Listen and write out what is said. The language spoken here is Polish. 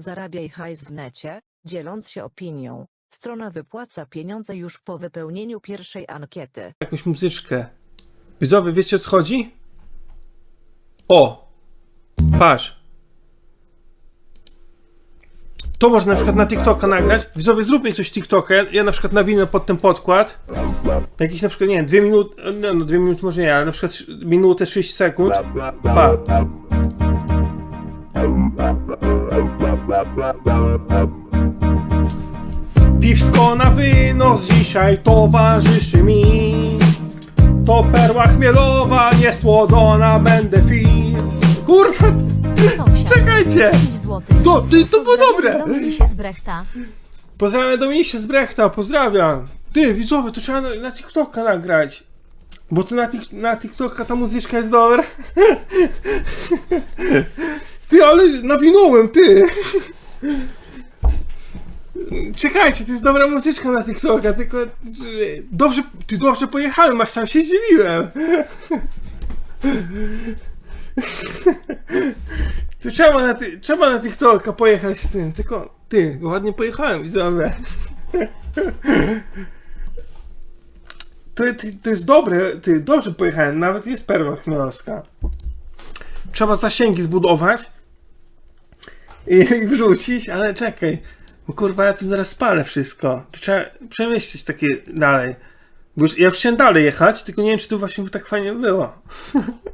Zarabiaj hajs w necie, dzieląc się opinią. Strona wypłaca pieniądze już po wypełnieniu pierwszej ankiety. jakąś muzyczkę. Widzowie, wiecie o co chodzi? O! Patrz. To można na przykład na TikToka nagrać. Widzowie, zróbmy coś TikToka. Ja, ja na przykład nawinę pod ten podkład. Jakieś na przykład, nie wiem, dwie minuty, no, no dwie minuty może nie, ale na przykład minutę 30 sekund. Pa. Piwsko na wynos dzisiaj towarzyszy mi. To perła chmielowa, niesłodzona będę fi. Kurwa, Sąsiad. czekajcie! 5 złotych. To, ty, to było dobre! Dominisie z Brechta. Pozdrawiam Dominisie z Brechta, pozdrawiam. Ty, widzowie, to trzeba na, na TikToka nagrać. Bo to na, tik, na TikToka ta muzyczka jest dobra. Ty, ale nawinąłem, ty. Czekajcie, to jest dobra muzyczka na TikToka, tylko dobrze, ty dobrze pojechałem, aż sam się zdziwiłem. Tu trzeba na, ty, trzeba na TikToka pojechać z tym, tylko ty, ładnie pojechałem, widzowie. To, to, to jest dobre, ty, dobrze pojechałem, nawet jest perła chmielowska. Trzeba zasięgi zbudować i, wrzucić, ale czekaj, bo kurwa ja tu zaraz spalę wszystko. To trzeba przemyśleć takie dalej. Bo już, ja już chciałem dalej jechać, tylko nie wiem, czy tu właśnie tak fajnie było.